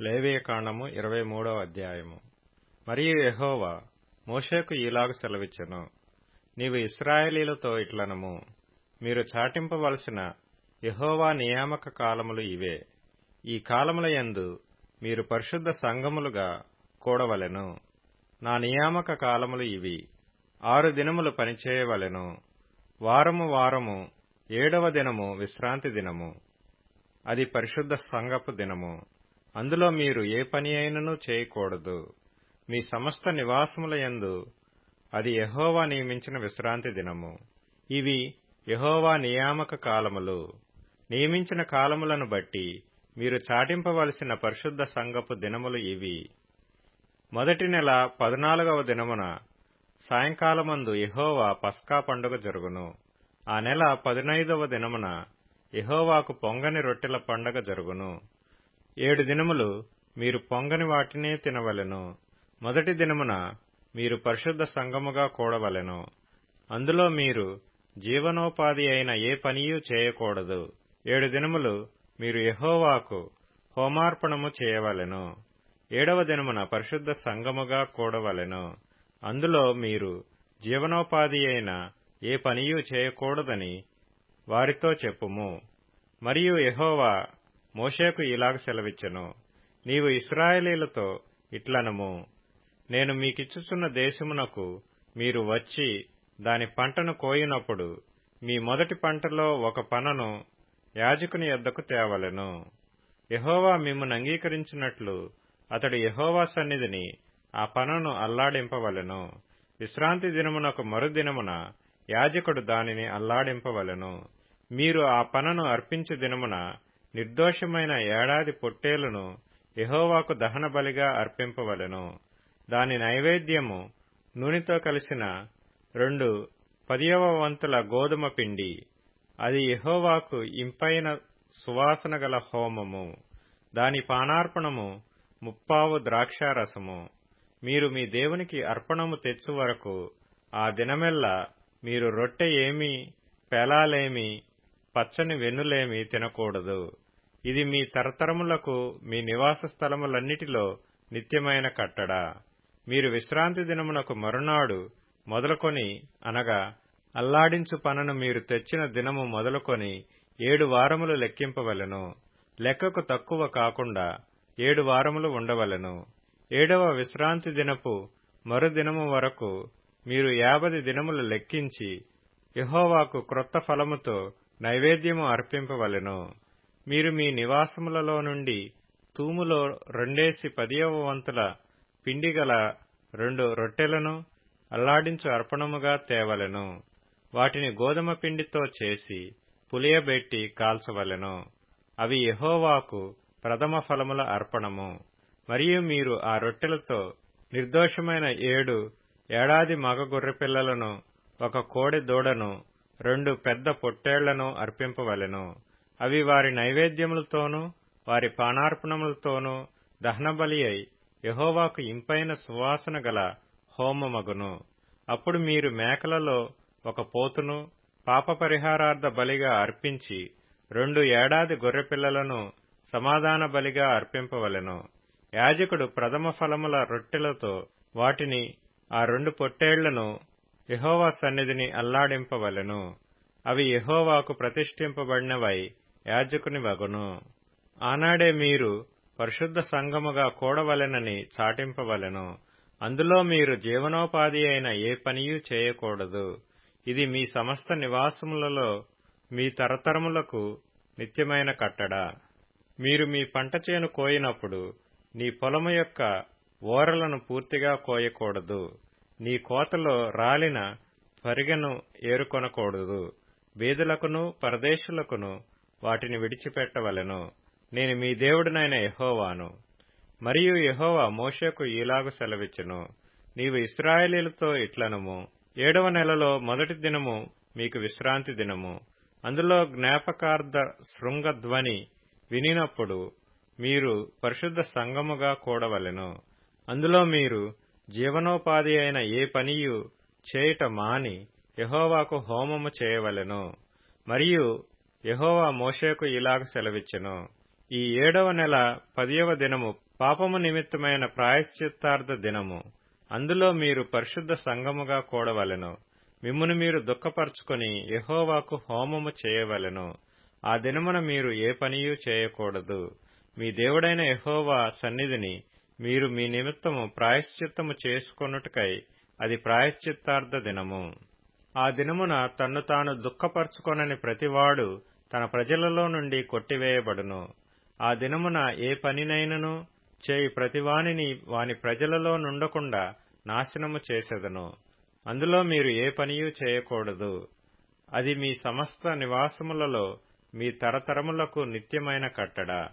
లేవీయకాండము ఇరవై మూడవ అధ్యాయము. మరియు యహోవా మోషేకు ఈలాగు సెలవిచ్చెను. నీవు ఇస్రాయేలీలతో ఇట్లనము. మీరు చాటింపవలసిన యహోవా నియామక కాలములు ఇవే. ఈ కాలముల యందు మీరు పరిశుద్ధ సంఘములుగా కూడవలెను. నా నియామక కాలములు ఇవి. ఆరు దినములు పనిచేయవలెను. వారము వారము ఏడవ దినము విశ్రాంతి దినము. అది పరిశుద్ధ సంఘపు దినము. అందులో మీరు ఏ పని అయినను చేయకూడదు. మీ సమస్త నివాసముల యందు అది యహోవా నియమించిన విశ్రాంతి దినము. ఇవి యహోవా నియామక కాలములు. నియమించిన కాలములను బట్టి మీరు చాటింపవలసిన పరిశుద్ధ సంగపు దినములు ఇవి. మొదటి నెల పద్నాలుగవ దినమున సాయంకాలమందు యహోవా పస్కా పండుగ జరుగును. ఆ నెల పదినైదవ దినమున యహోవాకు పొంగని రొట్టెల పండగ జరుగును. ఏడు దినములు మీరు పొంగని వాటినే తినవలెను. మొదటి దినమున మీరు పరిశుద్ధ సంగముగా కూడవలెను. అందులో మీరు జీవనోపాధి అయిన ఏ పనియూ చేయకూడదు. ఏడు దినములు మీరు యహోవాకు హోమార్పణము చేయవలెను. ఏడవ దినమున పరిశుద్ధ సంగముగా కూడవలెను. అందులో మీరు జీవనోపాధి అయిన ఏ పనియూ చేయకూడదని వారితో చెప్పుము. మరియు యహోవా మోషేకు ఇలాగ సెలవిచ్చెను నీవు ఇస్రాయేలీలతో ఇట్లనము. నేను మీకిచ్చుచున్న దేశమునకు మీరు వచ్చి దాని పంటను కోయినప్పుడు మీ మొదటి పంటలో ఒక పనను యాజకుని యొద్దకు తేవలెను. యహోవా మిమ్మను అంగీకరించినట్లు అతడు యహోవా సన్నిధిని ఆ పనను అల్లాడింపవలెను. విశ్రాంతి దినమునకు మరుదినమున యాజకుడు దానిని అల్లాడింపవలెను. మీరు ఆ పనను అర్పించు దినమున నిర్దోషమైన ఏడాది పొట్టేలును యహోవాకు దహన బలిగా అర్పింపవలెను. దాని నైవేద్యము నూనెతో కలిసిన రెండు పదియవ వంతుల గోధుమ పిండి. అది యహోవాకు ఇంపైన సువాసన గల హోమము. దాని పానార్పణము ముప్పావు ద్రాక్షారసము. మీరు మీ దేవునికి అర్పణము తెచ్చు వరకు ఆ దినమెల్లా మీరు రొట్టె ఏమీ పెలాలేమి పచ్చని వెన్నులేమి తినకూడదు. ఇది మీ తరతరములకు మీ నివాస స్థలములన్నిటిలో నిత్యమైన కట్టడ. మీరు విశ్రాంతి దినమునకు మరునాడు మొదలుకొని అనగా అల్లాడించు పనను మీరు తెచ్చిన దినము మొదలుకొని ఏడు వారములు లెక్కింపవలెను. లెక్కకు తక్కువ కాకుండా ఏడు వారములు ఉండవలెను. ఏడవ విశ్రాంతి దినపు మరుదినము వరకు మీరు యాభది దినములు లెక్కించి యహోవాకు క్రొత్త ఫలముతో నైవేద్యము అర్పింపవలెను. మీరు మీ నివాసములలో నుండి తూములో రెండేసి పదియవ వంతుల పిండిగల రెండు రొట్టెలను అల్లాడించు అర్పణముగా తేవలెను. వాటిని గోధుమ పిండితో చేసి పులియబెట్టి కాల్చవలెను. అవి యహోవాకు ప్రథమ ఫలముల అర్పణము. మరియు మీరు ఆ రొట్టెలతో నిర్దోషమైన ఏడు ఏడాది మగ గొర్రెపిల్లలను ఒక కోడె దూడను రెండు పెద్ద పొట్టేళ్ళను అర్పింపవలెను. అవి వారి నైవేద్యములతోనూ వారి పానార్పణములతోనూ దహనబలి అయి యహోవాకు ఇంపైన సువాసన గల హోమమగును. అప్పుడు మీరు మేకలలో ఒక పోతును పాపపరిహారార్థ బలిగా అర్పించి రెండు ఏడాది గొర్రెపిల్లలను సమాధాన బలిగా అర్పింపవలెను. యాజకుడు ప్రథమ ఫలముల రొట్టెలతో వాటిని ఆ రెండు పొట్టేళ్ళను యహోవా సన్నిధిని అల్లాడింపవలెను. అవి యహోవాకు ప్రతిష్ఠింపబడినవై యాజకుని వగును. ఆనాడే మీరు పరిశుద్ధ సంఘముగా కూడవలెనని చాటింపవలెను. అందులో మీరు జీవనోపాధి అయిన ఏ పనియూ చేయకూడదు. ఇది మీ సమస్త నివాసములలో మీ తరతరములకు నిత్యమైన కట్టడ. మీరు మీ పంట చేను కోయినప్పుడు నీ పొలము యొక్క ఓరలను పూర్తిగా కోయకూడదు. నీ కోతలో రాలిన పరిగెను ఏరుకొనకూడదు. బీదులకును పరదేశులకును వాటిని విడిచిపెట్టవలెను. నేను మీ దేవుడినైన యహోవాను. మరియు యహోవా మోషకు ఈలాగు సెలవిచ్చును. నీవు ఇస్రాయేలీలతో ఇట్లనము. ఏడవ నెలలో మొదటి దినము మీకు విశ్రాంతి దినము. అందులో జ్ఞాపకార్థ శృంగధ్వని వినినప్పుడు మీరు పరిశుద్ధ సంగముగా కూడవలెను. అందులో మీరు జీవనోపాధి అయిన ఏ పనియు చేయుట మాని యహోవాకు హోమము చేయవలెను. మరియు యహోవా మోషేకు ఇలాగ సెలవిచ్చెను. ఈ ఏడవ నెల పదియవ దినము పాపము నిమిత్తమైన ప్రాయశ్చిత్తార్థ దినము. అందులో మీరు పరిశుద్ధ సంగముగా కూడవలెను. మిమ్మును మీరు దుఃఖపరుచుకొని యహోవాకు హోమము చేయవలెను. ఆ దినమున మీరు ఏ పనియూ చేయకూడదు. మీ దేవుడైన యహోవా సన్నిధిని మీరు మీ నిమిత్తము ప్రాయశ్చిత్తము చేసుకొనుటకై అది ప్రాయశ్చిత్తార్థ దినము. ఆ దినమున తన్ను తాను దుఃఖపరచుకొనని ప్రతివాడు తన ప్రజలలో నుండి కొట్టివేయబడును. ఆ దినమున ఏ పనినైనను చేయి ప్రతివానిని వాని ప్రజలలో నుండకుండా నాశనము చేసెదను. అందులో మీరు ఏ పనియూ చేయకూడదు. అది మీ సమస్త నివాసములలో మీ తరతరములకు నిత్యమైన కట్టడ.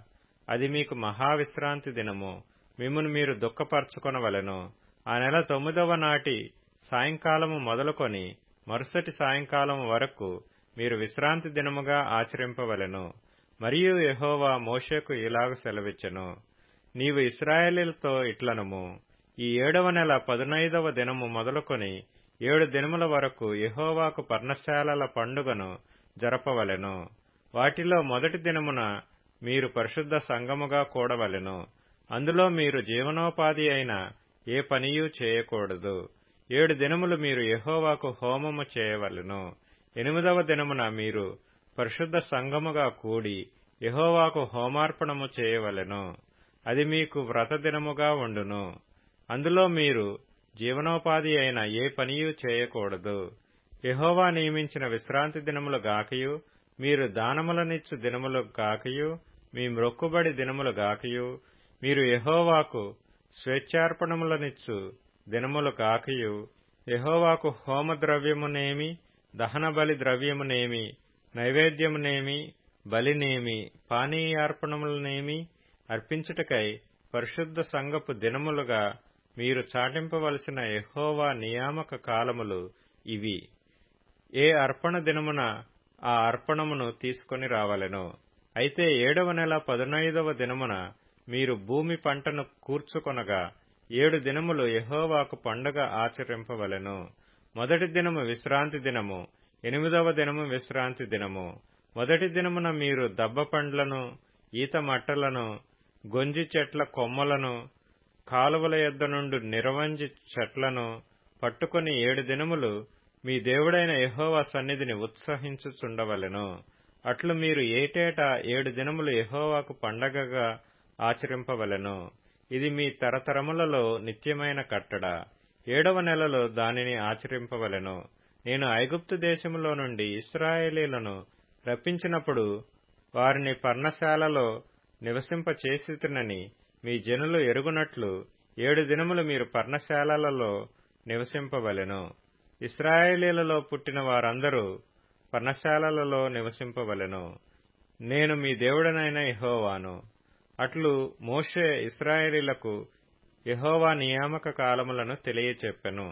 అది మీకు మహావిశ్రాంతి దినము. మిమ్మను మీరు దుఃఖపరచుకొనవలెను. ఆ నెల తొమ్మిదవ నాటి సాయంకాలము మొదలుకొని మరుసటి సాయంకాలం వరకు మీరు విశ్రాంతి దినముగా ఆచరింపవలను. మరియు యహోవా మోషేకు ఇలాగ సెలవిచ్చెను. నీవు ఇస్రాయేలీలతో ఇట్లనము. ఈ ఏడవ నెల పదునైదవ దినము మొదలుకొని ఏడు దినముల వరకు యహోవాకు పర్ణశాలల పండుగను జరపవలెను. వాటిలో మొదటి దినమున మీరు పరిశుద్ధ సంగముగా కూడవలెను. అందులో మీరు జీవనోపాధి అయిన ఏ పనియూ చేయకూడదు. ఏడు దినములు మీరు యహోవాకు హోమము చేయవలెను. ఎనిమిదవ దినమున మీరు పరిశుద్ధ సంగముగా కూడి యహోవాకు హోమార్పణము చేయవలెను. అది మీకు వ్రత దినముగా ఉండును. అందులో మీరు జీవనోపాధి అయిన ఏ పనియూ చేయకూడదు. యహోవా నియమించిన విశ్రాంతి దినములు గాకయు మీరు దానములనిచ్చు దినములు గాకయు మీ మ్రొక్కుబడి దినములు గాకయు మీరు యహోవాకు స్వేచ్ఛార్పణములనిచ్చు దినములు కాకయు యహోవాకు హోమద్రవ్యమునేమి దహనబలి ద్రవ్యమునేమి నైవేద్యమునేమి బలినేమి పానీయార్పణములనేమి అర్పించుటకై పరిశుద్ధ సంగపు దినములుగా మీరు చాటింపవలసిన ఎహోవా నియామక కాలములు ఇవి. ఏ అర్పణ దినమున ఆ అర్పణమును తీసుకొని రావలెను. అయితే ఏడవ నెల పదునైదవ దినమున మీరు భూమి పంటను కూర్చుకొనగా ఏడు దినములు యహోవాకు పండుగ ఆచరింపవలెను. మొదటి దినము విశ్రాంతి దినము ఎనిమిదవ దినము విశ్రాంతి దినము. మొదటి దినమున మీరు దబ్బ పండ్లను ఈత మట్టలను గొంజి చెట్ల కొమ్మలను కాలువల యొద్ద నుండి నిరవంజి చెట్లను పట్టుకొని ఏడు దినములు మీ దేవుడైన యహోవా సన్నిధిని ఉత్సహించుచుండవలెను. అట్లు మీరు ఏటేటా ఏడు దినములు యహోవాకు పండగగా ఆచరింపవలెను. ఇది మీ తరతరములలో నిత్యమైన కట్టడ. ఏడవ నెలలో దానిని ఆచరింపవలెను. నేను ఐగుప్తు దేశములో నుండి ఇస్రాయేలీలను రప్పించినప్పుడు వారిని పర్ణశాలలో నివసింపచేసితినని మీ జనులు ఎరుగునట్లు ఏడు దినములు మీరు పర్ణశాలలలో నివసింపవలెను. ఇస్రాయేలీలలో పుట్టిన వారందరూ పర్ణశాలలలో నివసింపవలెను. నేను మీ దేవుడనైన ఇహోవాను అట్లు మోషే ఇస్రాయేలీలకు యహోవా నియామక కాలములను తెలియచెప్పెను.